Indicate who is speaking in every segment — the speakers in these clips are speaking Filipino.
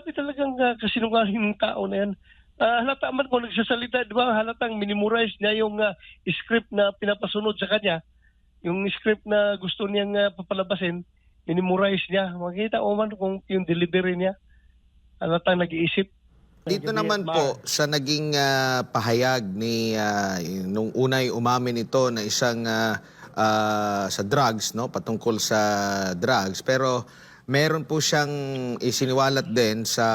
Speaker 1: grabe talagang uh, kasinungaling ng tao na yan. Ah, halata man kung nagsasalita, di ba, halatang minimorize niya yung ah, script na pinapasunod sa kanya. Yung script na gusto niyang ah, papalabasin, minimorize niya. Makita mo man kung yung delivery niya. Halatang nag-iisip.
Speaker 2: Dito naman po sa naging ah, pahayag ni ah, nung unay umamin ito na isang ah, ah, sa drugs no patungkol sa drugs pero meron po siyang isiniwalat din sa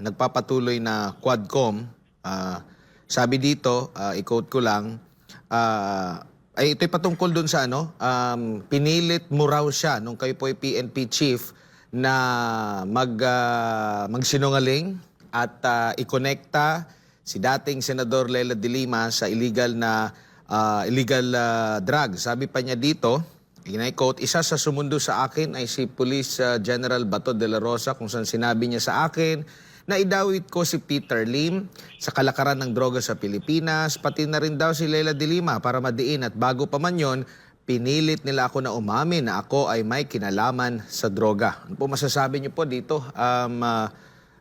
Speaker 2: nagpapatuloy na Quadcom Ah, sabi dito ah, i-quote ko lang ah, ay ito'y patungkol dun sa ano um, pinilit mo raw siya nung kayo po ay PNP chief na mag ah, magsinungaling at ah, ikonekta si dating senador Lela de Lima sa illegal na ah, illegal ah, drugs. Sabi pa niya dito, I quote, isa sa sumundo sa akin ay si Police ah, General Bato de la Rosa kung saan sinabi niya sa akin na idawit ko si Peter Lim sa kalakaran ng droga sa Pilipinas, pati na rin daw si Lela de Lima para madiin at bago pa man yon, pinilit nila ako na umamin na ako ay may kinalaman sa droga. Ano po masasabi niyo po dito, um, ah,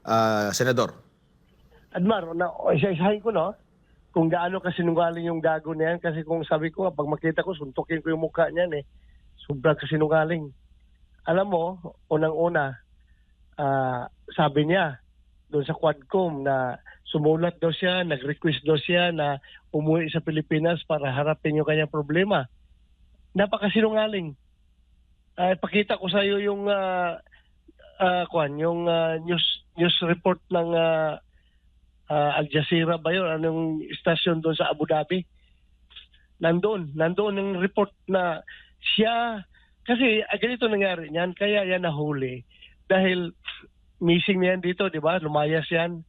Speaker 2: ah, Senador?
Speaker 1: Admar, na, isa-isahin ko, no? Kung gaano kasinungaling yung gago na yan. Kasi kung sabi ko, pag makita ko, suntukin ko yung mukha niyan eh. Sobrang kasinungaling. Alam mo, unang-una, ah, sabi niya, doon sa Quadcom na sumulat daw siya, nag-request daw siya na umuwi sa Pilipinas para harapin yung kanyang problema. Napakasinungaling. Ay, pakita ko sa iyo yung ah, ah, kwan, yung ah, news news report ng ah, ah, Al Jazeera ba yun? Anong stasyon doon sa Abu Dhabi? Nandoon. Nandoon yung report na siya, kasi ah, ganito nangyari niyan, kaya yan nahuli. Dahil missing na yan dito, di ba? Lumayas yan.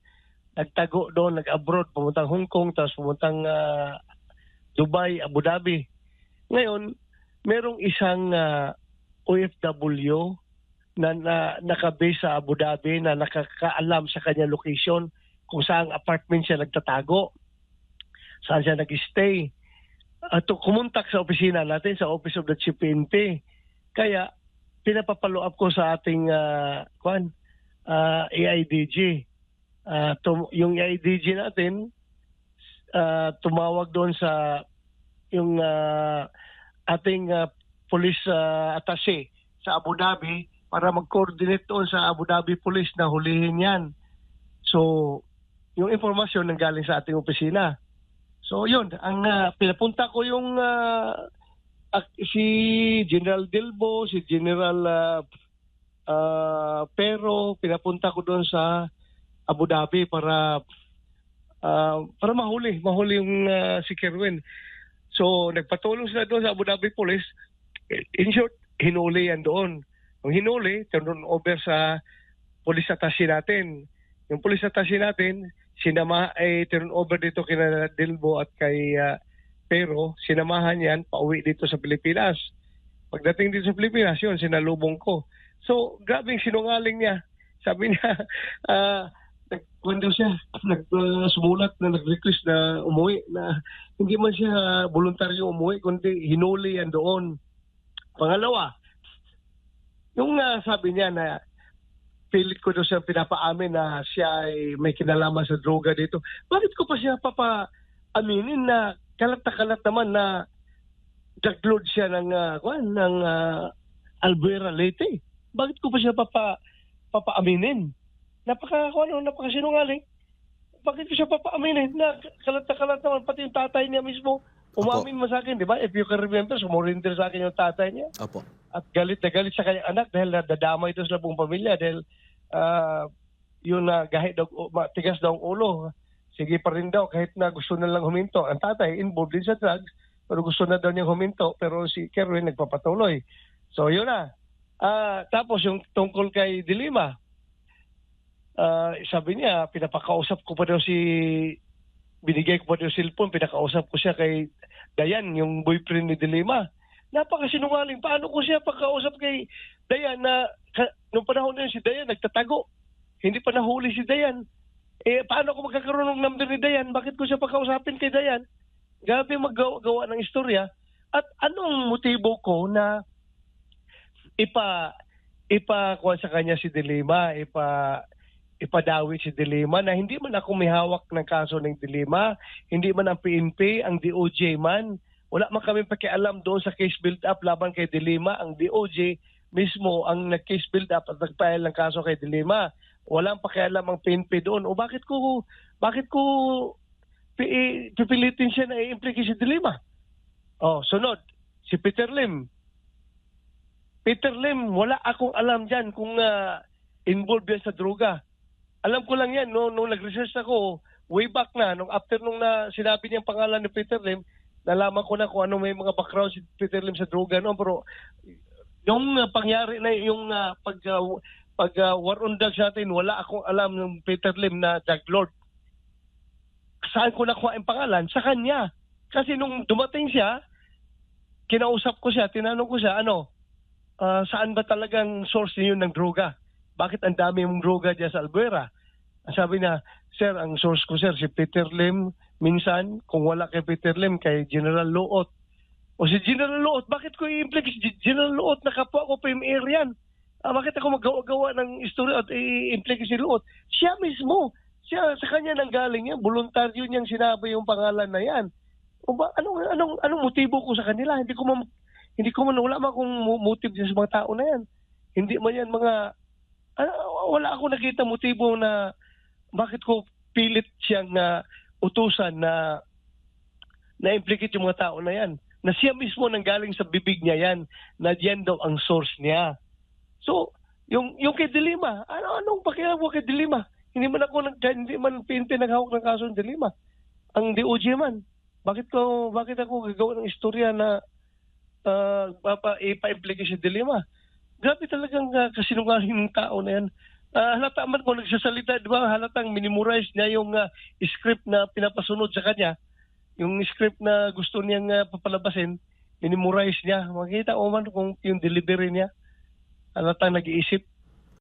Speaker 1: Nagtago doon, nag-abroad, pumuntang Hong Kong, tapos pumuntang ah, Dubai, Abu Dhabi. Ngayon, merong isang ah, OFW na, na nakabase sa Abu Dhabi na nakakaalam sa kanya location kung saan apartment siya nagtatago, saan siya nag-stay. At kumontak sa opisina natin, sa Office of the Chief PNP. Kaya, pinapapalo up ko sa ating uh, kwan, ah, AIDG. Ah, tum- yung AIDG natin, ah, tumawag doon sa yung ah, ating ah, police ah, attaché sa Abu Dhabi para mag-coordinate doon sa Abu Dhabi Police na hulihin yan. So, yung informasyon nanggaling sa ating opisina. So, yun. Ang ah, pinapunta ko yung ak- si General Dilbo, si General ah, ah, Pero, pinapunta ko doon sa Abu Dhabi para ah, para mahuli, mahuli yung ah, si Kerwin. So, nagpatulong sila doon sa Abu Dhabi Police. In short, hinuli yan doon. Ang hinuli, turn over sa police attache natin. Yung police attache natin, sinama ay turn over dito kina Dilbo at kay ah, Pero, sinamahan yan pauwi dito sa Pilipinas. Pagdating dito sa Pilipinas, yun, sinalubong ko. So, grabing sinungaling niya. Sabi niya, ah, nagkuhan daw siya, nagsumulat na nag-request na umuwi na hindi man siya voluntaryo umuwi kundi hinuli yan doon. Pangalawa, yung ah, sabi niya na pilit ko daw siya pinapaamin na siya ay may kinalaman sa droga dito. Bakit ko pa siya papa-aminin na kalat na kalat naman na drug siya ng, uh, ng ah, Albuera Leyte? Bakit ko pa siya papa, papa-aminin? Napaka, ano, napakasinungaling. Bakit ko siya papa-aminin na kalat na kalat naman, pati yung tatay niya mismo, umamin mo sa akin, di ba? If you can remember, sumurindir sa akin yung tatay niya
Speaker 2: Opo.
Speaker 1: at galit na galit sa kanyang anak dahil nadadamay doon sa buong pamilya dahil ah, yun na gahit daw, matigas daw ang ulo. Sige pa rin daw kahit na gusto na lang huminto. Ang tatay involved din sa drugs pero gusto na daw niyang huminto pero si Kerwin nagpapatuloy. So yun na. Ah, tapos yung tungkol kay Dilima, ah, sabi niya, pinapakausap ko pa daw si binigay ko pa yung cellphone, pinakausap ko siya kay Dayan, yung boyfriend ni Dilima. Napakasinungaling. Paano ko siya pagkausap kay Dayan na ka, nung panahon na yun si Dayan nagtatago. Hindi pa nahuli si Dayan. Eh, paano ko magkakaroon ng number ni Dayan? Bakit ko siya pagkausapin kay Dayan? Grabe maggawa ng istorya. At anong motibo ko na ipa ipa kuha sa kanya si Dilima, ipa ipadawi si Dilima na hindi man ako may hawak ng kaso ng Dilima, hindi man ang PNP, ang DOJ man. Wala man kami pakialam doon sa case build-up laban kay Dilima. Ang DOJ mismo ang nag-case build-up at nagpahil ng kaso kay Dilima. Walang pakialam ang PNP doon. O bakit ko, bakit ko pi- pipilitin siya na i-implicate si Dilima? Oh, sunod, si Peter Lim. Peter Lim, wala akong alam dyan kung ah, involved yan sa droga. Alam ko lang yan, no, nung nag-research ako, way back na, nung after nung na, sinabi niyang pangalan ni Peter Lim, nalaman ko na kung ano may mga background si Peter Lim sa droga. No? Pero yung ah, pangyari na yung ah, pag, ah, pag ah, war on drugs natin, wala akong alam ng Peter Lim na drug lord. Saan ko nakuha ang pangalan? Sa kanya. Kasi nung dumating siya, kinausap ko siya, tinanong ko siya, ano, ah, saan ba talagang source niyo ng droga? Bakit ang dami mong droga dyan sa Albuera? Sabi niya, Sir, ang source ko, sir, si Peter Lim. Minsan, kung wala kay Peter Lim, kay General Luot. O si General Luot, bakit ko i-implicate si General Luot? Nakapwa ko pa yung yan. Ah, bakit ako magawa-gawa ng istorya at i-implicate si Luot? Siya mismo. Siya, sa kanya nang galing yan. Voluntaryo niyang sinabi yung pangalan na yan. O ba, anong, anong, anong motibo ko sa kanila? Hindi ko man, hindi ko man, wala man akong mo- motive sa mga tao na yan. Hindi man yan mga, ano, wala ako nakita motibo na bakit ko pilit siyang na utusan na na-implicate yung mga tao na yan. Na siya mismo nang galing sa bibig niya yan, na yan daw ang source niya. So, yung yung kay Dilima, ano anong pakialam ko kay Dilima? Hindi man ako nag hindi man PNP naghawak ng kaso ng Dilima. Ang DOJ man. Bakit ko bakit ako gagawa ng istorya na uh, papa ipa-implicate si Dilima? Grabe talagang uh, kasinungaling ng tao na yan. Ah, halata man kung nagsasalita, di ba, halatang minimorize niya yung ah, script na pinapasunod sa kanya. Yung script na gusto niyang ah, papalabasin, minimorize niya. Makita mo man kung yung delivery niya. Halatang nag-iisip.